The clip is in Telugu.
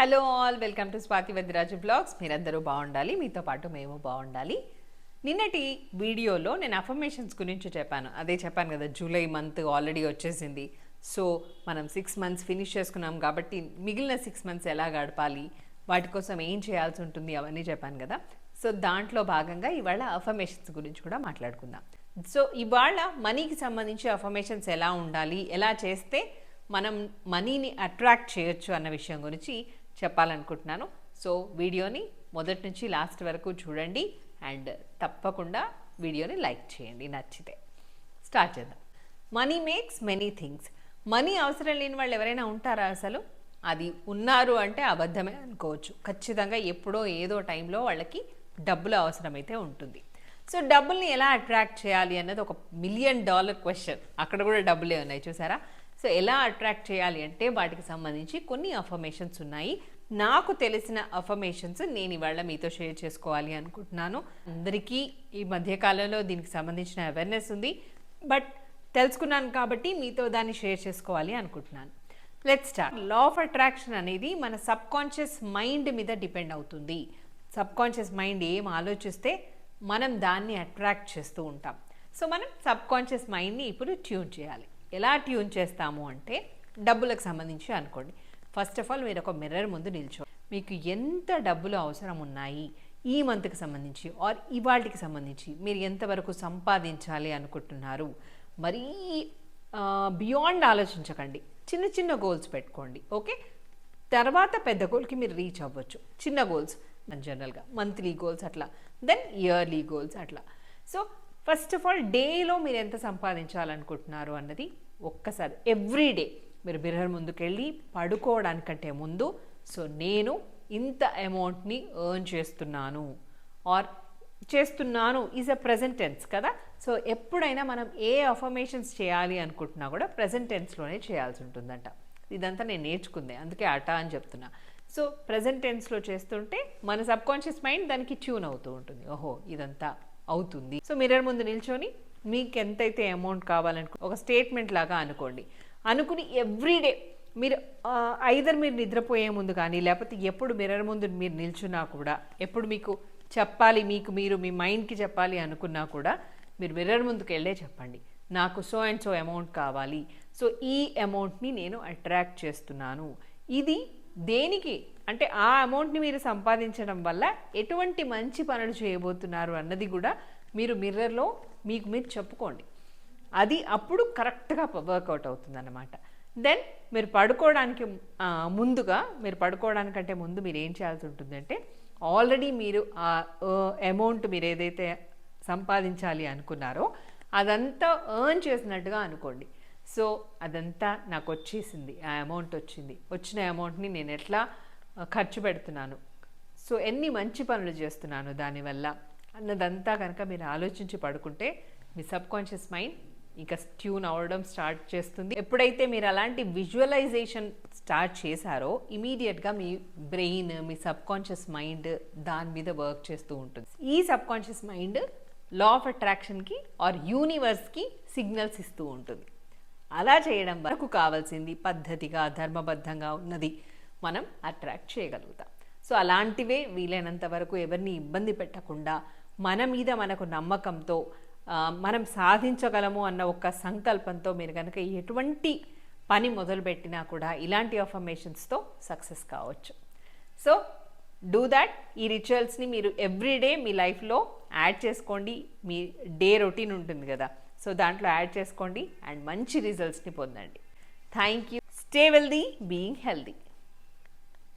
Hello all welcome to Swathi Vaddiraju blogs మీరందరూ బాగుండాలి మీతో పాటు మేము బాగుండాలి. నిన్నటి వీడియోలో నేను అఫర్మేషన్స్ గురించి చెప్పాను. అదే చెప్పాను కదా జూలై మంత్ ఆల్రెడీ వచ్చేసింది. సో మనం సిక్స్ మంత్స్ ఫినిష్ చేసుకున్నాం కాబట్టి మిగిలిన సిక్స్ మంత్స్ ఎలా గడపాలి వాటి కోసం ఏం చేయాల్సి ఉంటుంది అవన్నీ చెప్పాను కదా. సో దాంట్లో భాగంగా ఇవాళ అఫర్మేషన్స్ గురించి కూడా మాట్లాడుకుందాం. సో ఇవాళ మనీకి సంబంధించి అఫర్మేషన్స్ ఎలా ఉండాలి ఎలా చేస్తే మనం మనీని అట్రాక్ట్ చేయొచ్చు అన్న విషయం గురించి చెప్పాలనుకుంటున్నాను. సో వీడియోని మొదటి నుంచి లాస్ట్ వరకు చూడండి. అండ్ తప్పకుండా వీడియోని లైక్ చేయండి నచ్చితే. స్టార్ట్ చేద్దాం. Money makes many things. Money అవసరం లేని వాళ్ళు ఎవరైనా ఉంటారా అసలు? అది ఉన్నారు అంటే అబద్ధమే అనుకోవచ్చు. ఖచ్చితంగా ఎప్పుడో ఏదో టైంలో వాళ్ళకి డబ్బులు అవసరమైతే ఉంటుంది. సో డబ్బుల్ని ఎలా అట్రాక్ట్ చేయాలి అన్నది ఒక మిలియన్ డాలర్ క్వశ్చన్. అక్కడ కూడా డబ్బులే ఉన్నాయి చూసారా? సో ఎలా అట్రాక్ట్ చేయాలి అంటే వాటికి సంబంధించి కొన్ని అఫర్మేషన్స్ ఉన్నాయి. నాకు తెలిసిన అఫర్మేషన్స్ నేను ఇవాళ మీతో షేర్ చేసుకోవాలి అనుకుంటున్నాను. అందరికీ ఈ మధ్యకాలంలో దీనికి సంబంధించిన అవేర్నెస్ ఉంది. బట్ తెలుసుకున్నాను కాబట్టి మీతో దాన్ని షేర్ చేసుకోవాలి అనుకుంటున్నాను. Let start law of attraction అనేది మన సబ్ కాన్షియస్ మైండ్ మీద డిపెండ్ అవుతుంది. సబ్ కాన్షియస్ మైండ్ ఏం ఆలోచిస్తే మనం దాన్ని అట్రాక్ట్ చేస్తూ ఉంటాం. సో మనం సబ్ కాన్షియస్ మైండ్ని ఇప్పుడు ట్యూన్ చేయాలి. ఎలా ట్యూన్ చేస్తాము అంటే డబ్బులకు సంబంధించి అనుకోండి. ఫస్ట్ ఆఫ్ ఆల్ మీరు ఒక మిర్రర్ ముందు నిల్చో. మీకు ఎంత డబ్బులు అవసరం ఉన్నాయి ఈ మంత్కి సంబంధించి ఆర్ ఇవాళకి సంబంధించి మీరు ఎంతవరకు సంపాదించాలి అనుకుంటున్నారు? మరీ బియాండ్ ఆలోచించకండి. చిన్న చిన్న గోల్స్ పెట్టుకోండి ఓకే తర్వాత పెద్ద గోల్కి మీరు రీచ్ అవ్వచ్చు. చిన్న గోల్స్ జనరల్గా మంత్లీ గోల్స్ అట్లా దెన్ ఇయర్లీ గోల్స్ అట్లా. సో ఫస్ట్ ఆఫ్ ఆల్ డేలో మీరు ఎంత సంపాదించాలనుకుంటున్నారు అన్నది ఒక్కసారి ఎవ్రీ డే మీరు మిర్రర్ ముందుకెళ్ళి పడుకోవడానికంటే ముందు సో నేను ఇంత అమౌంట్ని ఎర్న్ చేస్తున్నాను ఆర్ చేస్తున్నాను ఈజ్ అ ప్రజెంట్ టెన్స్ కదా? సో ఎప్పుడైనా మనం ఏ అఫర్మేషన్స్ చేయాలి అనుకుంటున్నా కూడా ప్రజెంట్ టెన్స్లోనే చేయాల్సి ఉంటుందంట. ఇదంతా నేను నేర్చుకుందే అందుకే అట అని చెప్తున్నా. సో ప్రజెంట్ టెన్స్లో చేస్తుంటే మన సబ్కాన్షియస్ మైండ్ దానికి ట్యూన్ అవుతూ ఉంటుంది. ఓహో ఇదంతా అవుతుంది. సో మిర్రర్ ముందు నిల్చొని మీకు ఎంతైతే అమౌంట్ కావాలనుకో ఒక స్టేట్మెంట్ లాగా అనుకోండి. అనుకుని ఎవ్రీడే మీరు ఐదర్ మీరు నిద్రపోయే ముందు కానీ లేకపోతే ఎప్పుడు మిర్రర్ ముందు మీరు నిల్చున్నా కూడా ఎప్పుడు మీకు చెప్పాలి మీకు మీరు మీ మైండ్కి చెప్పాలి అనుకున్నా కూడా మీరు మిర్రర్ ముందుకు వెళ్ళే చెప్పండి. నాకు సో అండ్ సో అమౌంట్ కావాలి. సో ఈ అమౌంట్ని నేను అట్రాక్ట్ చేస్తున్నాను. ఇది దేనికి? అంటే ఆ అమౌంట్ని మీరు సంపాదించడం వల్ల ఎటువంటి మంచి పనులు చేయబోతున్నారు అన్నది కూడా మీరు మిర్రర్లో మీకు మీరు చెప్పుకోండి. అది అప్పుడు కరెక్ట్గా వర్కౌట్ అవుతుందన్నమాట. దెన్ మీరు పడుకోవడానికి ముందుగా మీరు పడుకోవడానికంటే ముందు మీరు ఏం చేయాల్సి ఉంటుందంటే ఆల్రెడీ మీరు ఆ అమౌంట్ మీరు ఏదైతే సంపాదించాలి అనుకున్నారో అదంతా ఎర్న్ చేసినట్టుగా అనుకోండి. సో అదంతా నాకు వచ్చేసింది. ఆ అమౌంట్ వచ్చింది. వచ్చిన అమౌంట్ని నేను ఎట్లా ఖర్చు పెడుతున్నాను. సో ఎన్ని మంచి పనులు చేస్తున్నాను దానివల్ల అన్నదంతా కనుక మీరు ఆలోచించి పడుకుంటే మీ సబ్ కాన్షియస్ మైండ్ ఇంకా ట్యూన్ అవ్వడం స్టార్ట్ చేస్తుంది. ఎప్పుడైతే మీరు అలాంటి విజువలైజేషన్ స్టార్ట్ చేశారో ఇమీడియట్గా మీ బ్రెయిన్ మీ సబ్ కాన్షియస్ మైండ్ దాని మీద వర్క్ చేస్తూ ఉంటుంది. ఈ subconscious mind law of అట్రాక్షన్కి ఆర్ యూనివర్స్కి సిగ్నల్స్ ఇస్తూ ఉంటుంది. అలా చేయడం వరకు కావాల్సింది పద్ధతిగా ధర్మబద్ధంగా ఉన్నది. మనం అట్రాక్ట్ చేయగలుగుతాం. సో అలాంటివే వీలైనంత వరకు ఎవరిని ఇబ్బంది పెట్టకుండా మన మీద మనకు నమ్మకంతో మనం సాధించగలము అన్న ఒక సంకల్పంతో మీరు కనుక ఎటువంటి పని మొదలుపెట్టినా కూడా ఇలాంటి అఫర్మేషన్స్తో సక్సెస్ కావచ్చు. సో డూ దాట్ ఈ రిచువల్స్ని మీరు ఎవ్రీడే మీ లైఫ్లో యాడ్ చేసుకోండి. మీ డే రొటీన్ ఉంటుంది కదా. సో దాంట్లో యాడ్ చేసుకోండి. అండ్ మంచి రిజల్ట్స్ని పొందండి. Thank you stay wealthy being healthy